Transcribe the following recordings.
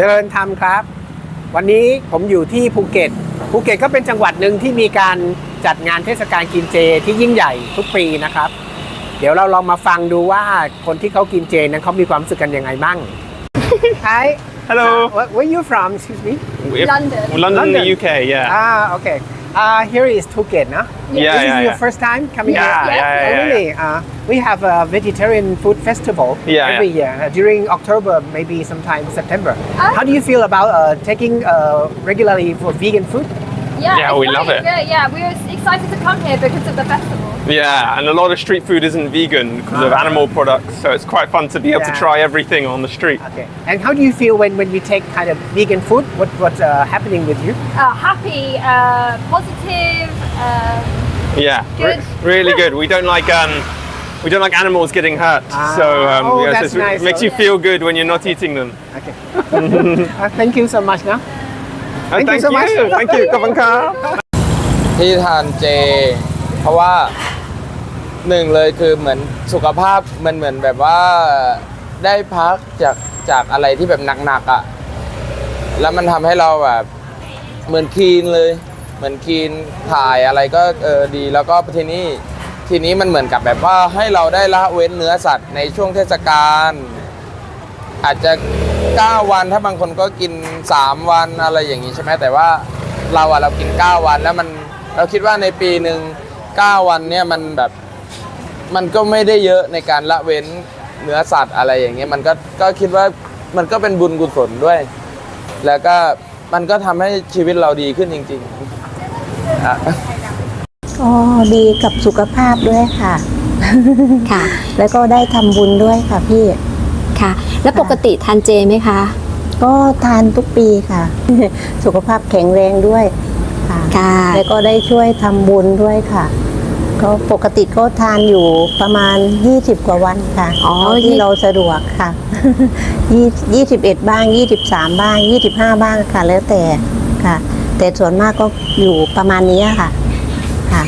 เจริญธรรมครับ วันนี้ผมอยู่ที่ภูเก็ตภูเก็ตก็เป็นจังหวัดหนึ่งที่มีการจัดงานเทศกาลกินเจที่ยิ่งใหญ่ทุกปีนะครับ เดี๋ยวเราลองมาฟังดูว่าคนที่เขากินเจนั้นเขามีความรู้สึกกันยังไงบ้าง Hi Hello. where where you from excuse me We're- London. We're London, London. the UK, yeah. Ah okay uh, here is Phuket no Yeah, This is yeah, your yeah. first time coming Yeah, here yeah, yeah, Oh, yeah, really uh, we have a vegetarian food festival Yeah, every yeah. year uh, during October maybe sometime September Ah. how do you feel about uh, taking uh, regularly for vegan food Yeah, Yeah, we love it. Yeah, yeah, we were excited to come here because of the festival. Yeah, and a lot of street food isn't vegan because of Ah. animal products, so it's quite fun to be able to try everything on the street. Okay. And how do you feel when, when you take kind of vegan food? What what's uh, happening with you? Uh, happy, uh, positive. Um, Yeah, Good. really good. We don't like um, we don't like animals getting hurt, Ah, so um, oh, yeah, so that's it's- nice. it makes you feel good when you're not eating them. Okay. uh, thank you so much. Now. Oh, Thank you thank so much. you, thank you, ขอบคุณครับที่ทานเจ เพราะว่าหนึ่งเลยคือเหมือนสุขภาพมันเหมือนแบบว่าได้พักจากจากอะไรที่แบบหนักๆอะ่ะ แล้วมันทำให้เราแบบเหมือนคีนเลย เหมือนคีนถ่ายอะไรก็เออดี แล้วก็ทีนี้ทีนี้มันเหมือนกับแบบว่าให้เราได้ละเว้นเนื้อสัตว์ในช่วงเทศกาล อาจจะ 9 วันถ้าบางคนก็กิน 3 วันอะไรอย่างนี้ใช่ไหมแต่ว่าเราอะเรากิน 9 วันแล้วมันเราคิดว่าในปีหนึ่ง9วันเนี่ยมันแบบมันก็ไม่ได้เยอะในการละเว้นเนื้อสัตว์อะไรอย่างเงี้ยมันก็ก็คิดว่ามันก็เป็นบุญกุศลด้วย แล้วก็มันก็ทำให้ชีวิตเราดีขึ้นจริงๆอะก็ดีกับสุขภาพด้วยค่ะ ค่ะ แล้วก็ได้ทำบุญด้วยค่ะพี่ ค่ะ แล้วปกติทานเจไหมคะ ก็ทานทุกปีค่ะ สุขภาพแข็งแรงด้วยค่ะค่ะแล้วก็ได้ช่วยทำบุญด้วยค่ะก็ปกติก็ทานอยู่ประมาณ 20 กว่าวันค่ะอ๋อเท่ายี่ที่เราสะดวกค่ะยี่ยี่สิบเอ็ดบ้าง 23 บ้าง 25 บ้างค่ะ แล้วแต่ค่ะ แต่ส่วนมากก็อยู่ประมาณนี้ค่ะ ค่ะ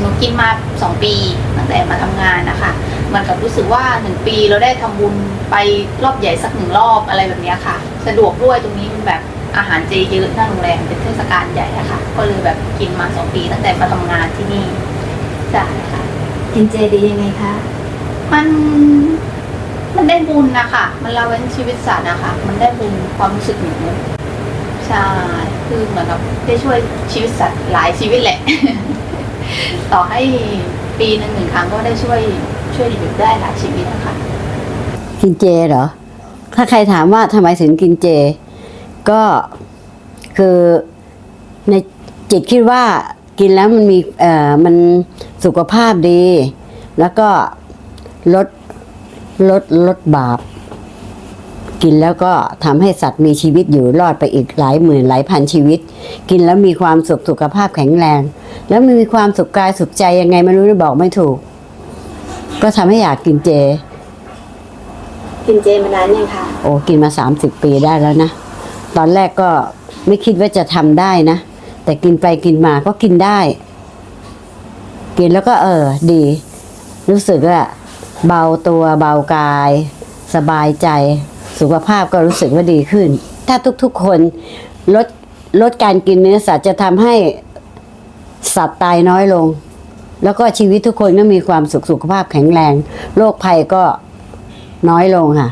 หนูกินมาสองปีตั้งแต่มาทำงานนะคะเหมือนกับรู้สึกว่าหนึ่งปีเราได้ทำบุญไปรอบใหญ่สักหนึ่งรอบอะไรแบบเนี้ยค่ะ สะดวกด้วยตรงนี้มันแบบอาหารเจเยอะหน้าโรงแรมเป็นเทศกาลใหญ่อะค่ะ ก็เลยแบบกินมาสองปีตั้งแต่มาทำงานที่นี่ใช่ค่ะกินเจดียังไงคะมันมันได้บุญนะคะ มันละเว้นชีวิตสัตว์นะคะ มันได้บุญความรู้สึกหนู ใช่คือเหมือนกับได้ช่วยชีวิตสัตว์หลายชีวิตแหละ ต่อให้ปีหนึ่งหนึ่งครั้งก็ได้ช่วยช่วยอยู่ได้หลายชีวิตนะคะกินเจเหรอ ถ้าใครถามว่าทำไมถึงกินเจ ก็คือในจิตคิดว่ากินแล้วมันมีเอ่อมันสุขภาพดี แล้วก็ลดลดลดบาป กินแล้วก็ทำให้สัตว์มีชีวิตอยู่รอดไปอีกหลายหมื่นหลายพันชีวิต กินแล้วมีความสุขสุขภาพแข็งแรง แล้วมีความสุขกายสุขใจยังไงไม่รู้จะบอกไม่ถูก ก็ทำให้อยากกินเจ กินเจมานานยังคะโอ้กินมา30ปีได้แล้วนะ ตอนแรกก็ไม่คิดว่าจะทำได้นะ แต่กินไปกินมาก็กินได้ กินแล้วก็เออ ดี รู้สึกว่าเบาตัวเบากาย สบายใจ สุขภาพก็รู้สึกว่าดีขึ้น ถ้าทุกๆคนลดลดการกินเนื้อสัตว์จะทำให้สัตว์ตายน้อยลง แล้วก็ชีวิตทุกคนก็มีความสุขสุขภาพแข็งแรง โรคภัยก็น้อยลงค่ะ